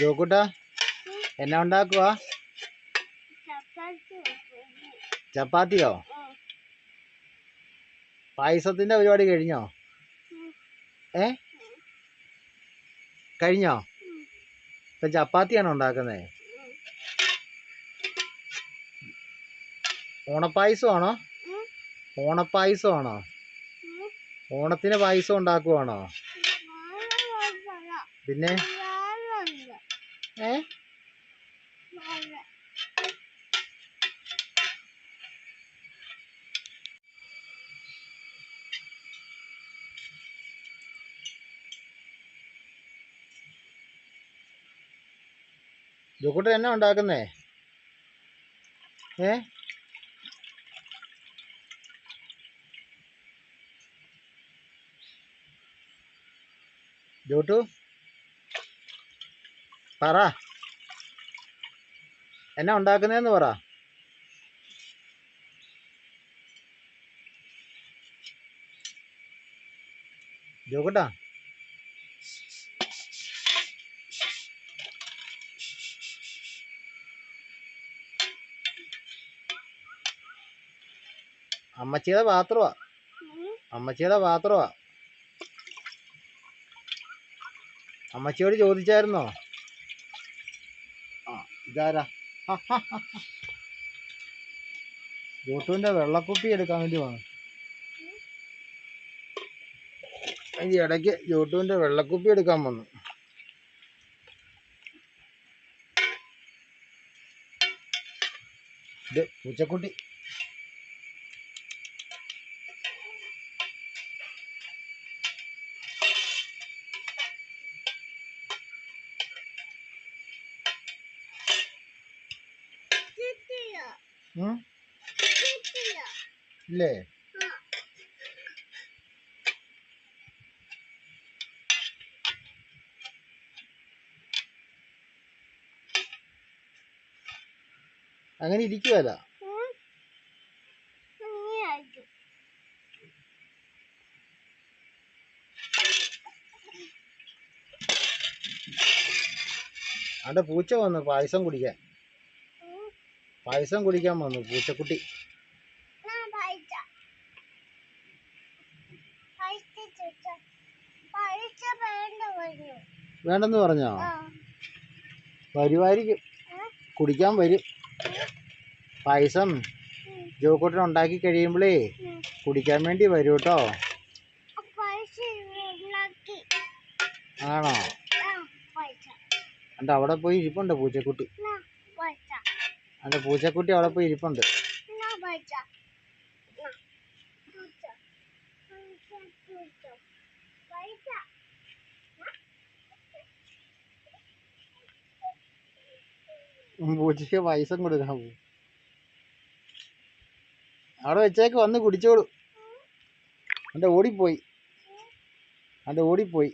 ജോക്കുട്ട എന്നാ ഉണ്ടാക്കുക ചപ്പാത്തിയോ പായസത്തിന്റെ പരിപാടി കഴിഞ്ഞോ. ഏ കഴിഞ്ഞോ. ഇപ്പൊ ചപ്പാത്തിയാണോ ഉണ്ടാക്കുന്നത്. ഓണപ്പായസമാണോ ഓണപ്പായസമാണോ ഓണത്തിന് പായസം ഉണ്ടാക്കുവാണോ പിന്നെ. ഏ വേറെ. ജോക്കുട്ട എന്നാ ഉണ്ടാക്കുന്നേ ഏ ജോട്ടു പറ. എന്നാ ഉണ്ടാക്കുന്നതെന്ന് പറ. ജോക്കട്ടാ. അമ്മച്ചിയുടെ പാത്രമാ. അമ്മച്ചിയുടെ പാത്രമാ അമ്മച്ചിയോട് ചോദിച്ചായിരുന്നോ? ഇതാരാ? ജോട്ടുവിന്റെ വെള്ളക്കുപ്പി എടുക്കാൻ വേണ്ടി വേണം ഈ ഇടയ്ക്ക് ജോട്ടുവിന്റെ വെള്ളക്കുപ്പി എടുക്കാൻ വന്നു. ഇത് പൂച്ചക്കുട്ടി. ഇല്ലേ? അങ്ങനെ ഇരിക്കുവല്ല. അവിടെ പൂച്ച വന്നു പായസം കുടിക്കാൻ. പായസം കുടിക്കാൻ വന്നു പൂച്ചക്കുട്ടി ഞാൻ പൈസ. പൈസ ചോദിച്ചോ. പൈസ വേണ്ട വരൂ. വേണ്ടെന്ന് പറഞ്ഞോ. വരുമായിരിക്കും കുടിക്കാൻ വരും. പായസം ജോക്കോട്ടിന് ജോക്കൂട്ടൻ ഉണ്ടാക്കി കഴിയുമ്പോഴേ കുടിക്കാൻ വേണ്ടി വരും കേട്ടോ. ആണോ. എന്നിട്ട് അവിടെ പോയി ഇരിപ്പുണ്ട് പൂച്ചക്കുട്ടി. എന്നിട്ട് പൂച്ചക്കുട്ടി അവിടെ പോയി ഇരിപ്പുണ്ട്. പൈസ. പൈസ. പൈസ. പൈസ. പൂച്ചയ്ക്ക് പായസം കൊടുക്കാൻ പോകും അവിടെ വെച്ചേക്ക് വന്ന് കുടിച്ചോളൂ എന്റെ ഓടിപ്പോയി എന്റെ ഓടിപ്പോയി.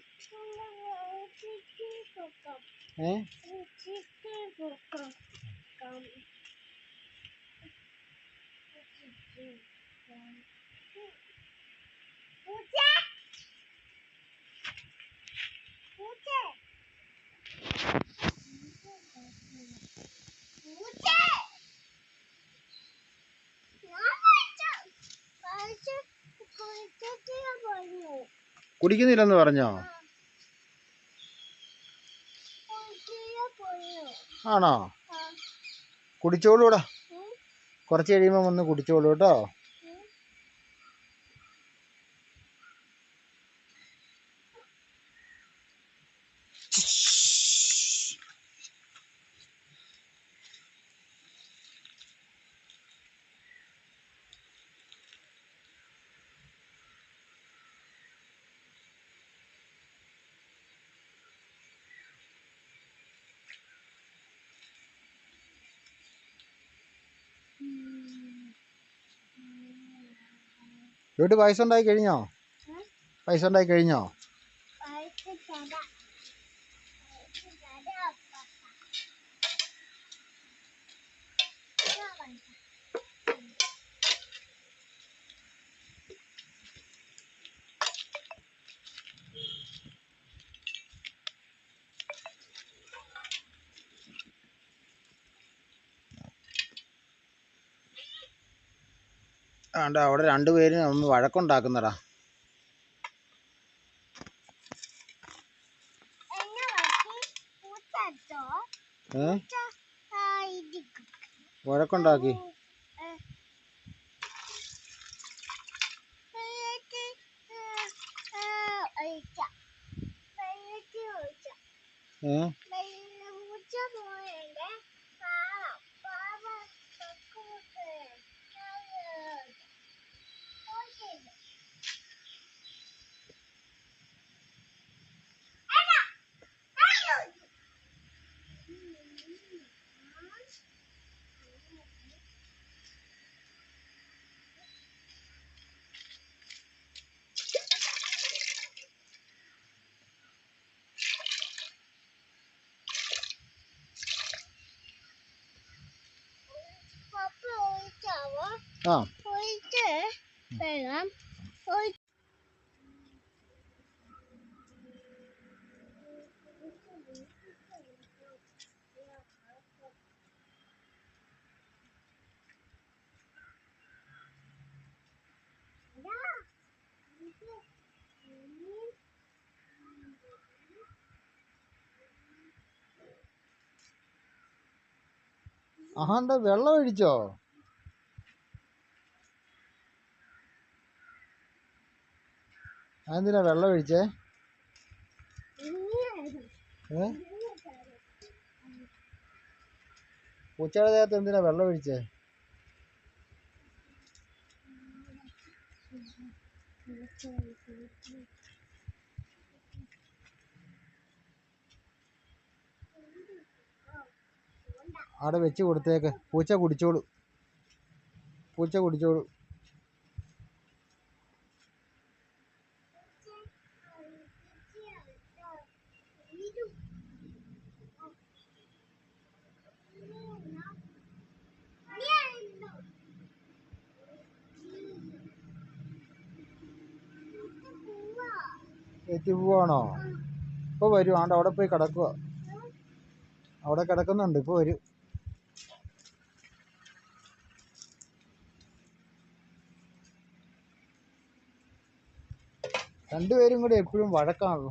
ഏ ചിക്കൻ പൊക്കം. കം. പൂച്ച. പൂച്ച. പൂച്ച. ഞാൻ പൈസ. പൈസ കൊടുത്തിട്ട് ഞാൻ പറഞ്ഞു. കുടിക്കുന്നില്ലെന്ന് പറഞ്ഞോ. ആണോ? കുടിച്ചോളൂടാ. കുറച്ച് കഴിയുമ്പോൾ വന്ന് കുടിച്ചോളൂ കേട്ടോ. വീട്ടിൽ പൈസ ഉണ്ടായി കഴിഞ്ഞോ? പൈസ ഉണ്ടായി കഴിഞ്ഞോ പൈസ തരാം. പൈസ തരാം, പപ്പ. ഇതാ പൈസ. ആണ്ട് അവിടെ രണ്ടുപേരും ഒന്ന് വഴക്കുണ്ടാക്കുന്നടാ. ഏ? വഴക്കുണ്ടാക്കി. ആ. ഒഴിച്ച് വെള്ളം ഒഴി ആഹാ എന്താ വെള്ളം ഒഴിച്ചോ? അതെന്തിനാ വെള്ളം ഒഴിച്ചേ? പൂച്ചയുടെ ദേഹത്ത് എന്തിനാ വെള്ളം ഒഴിച്ചേ? അവിടെ വെച്ച് കൊടുത്തേക്ക്. പൂച്ച കുടിച്ചോളൂ. പൂച്ച കുടിച്ചോളൂ. എത്തി പോവാണോ? ഇപ്പൊ വരും. ആണ്ട് അവിടെ പോയി കിടക്കുക അവിടെ കിടക്കുന്നുണ്ട്. ഇപ്പൊ വരും. രണ്ടുപേരും കൂടെ എപ്പോഴും വഴക്കാണല്ലോ.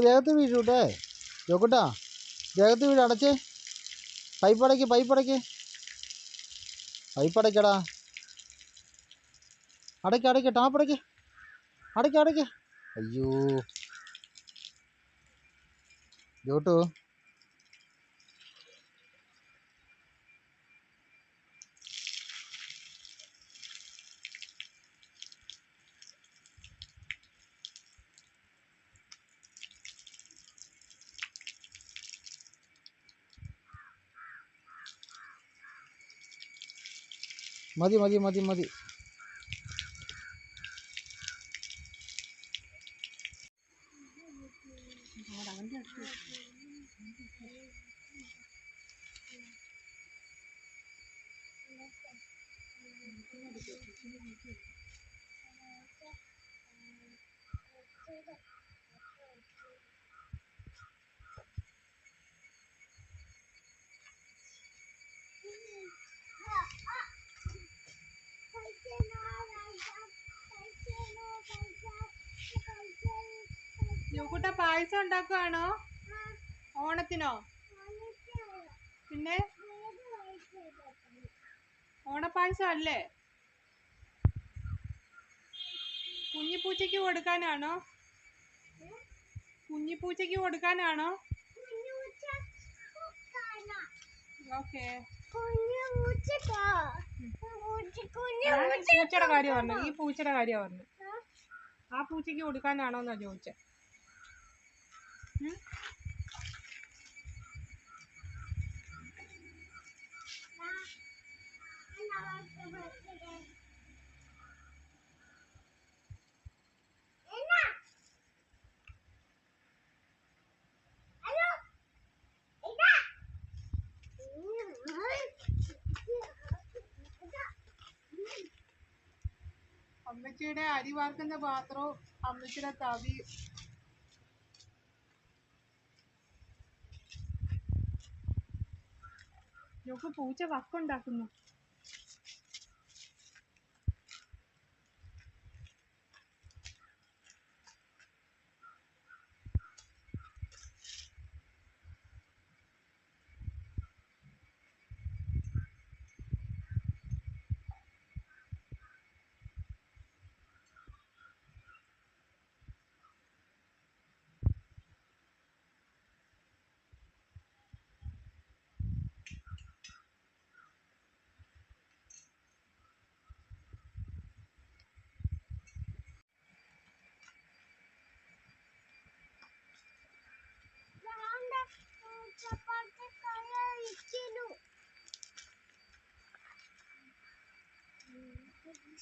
ദേഹത്ത് വീഴൂട്ടെ ചോക്കട്ടാ ദേഹത്ത് വീട് അടച്ചേ പൈപ്പ് അടയ്ക്ക് പൈപ്പ് അടയ്ക്ക് പൈപ്പ് അടയ്ക്കടാ അടയ്ക്ക് അടയ്ക്ക് ടാപ്പ് അടയ്ക്ക് അടയ്ക്ക് അടയ്ക്ക് അയ്യോ ஜோட்டு மதி மதி மதி மதி യുക്കുട്ട പായസം ഉണ്ടാക്കുവാണോ? ഓണത്തിനോ? പിന്നെ? ഓണപ്പായസം അല്ലേ? കുഞ്ഞിപ്പൂച്ചയ്ക്ക് കൊടുക്കാനാണോ കുഞ്ഞിപ്പൂച്ചയ്ക്ക് കൊടുക്കാനാണോ പൂച്ചയുടെ കാര്യം പറഞ്ഞു ഈ പൂച്ചയുടെ കാര്യം പറഞ്ഞു ആ പൂച്ചയ്ക്ക് കൊടുക്കാനാണോ എന്നാ ചോദിച്ചേ ഉം? അമ്മച്ചിയുടെ അരി വാർക്കുന്ന പാത്രവും അമ്മച്ചിയുടെ തവി. നോക്ക് പൂച്ച വക്കുണ്ടാക്കുന്നു.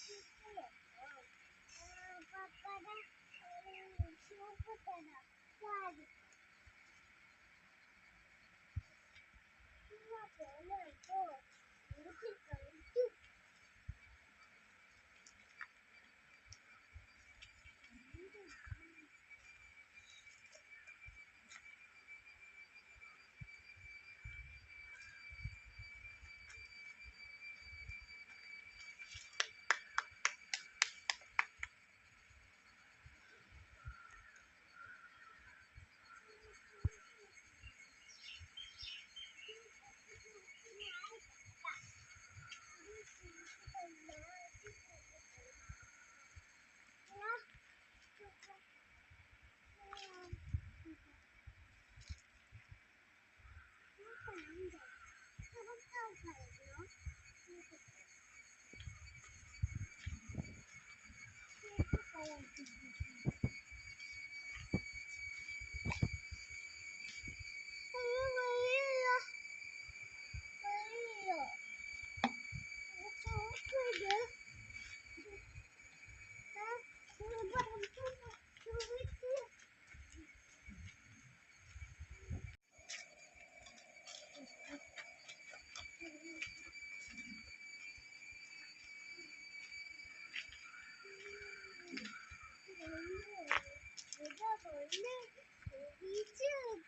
是，嗯，爸爸的，嗯，舒服的呢，这里，不要哭了。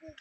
ഇത്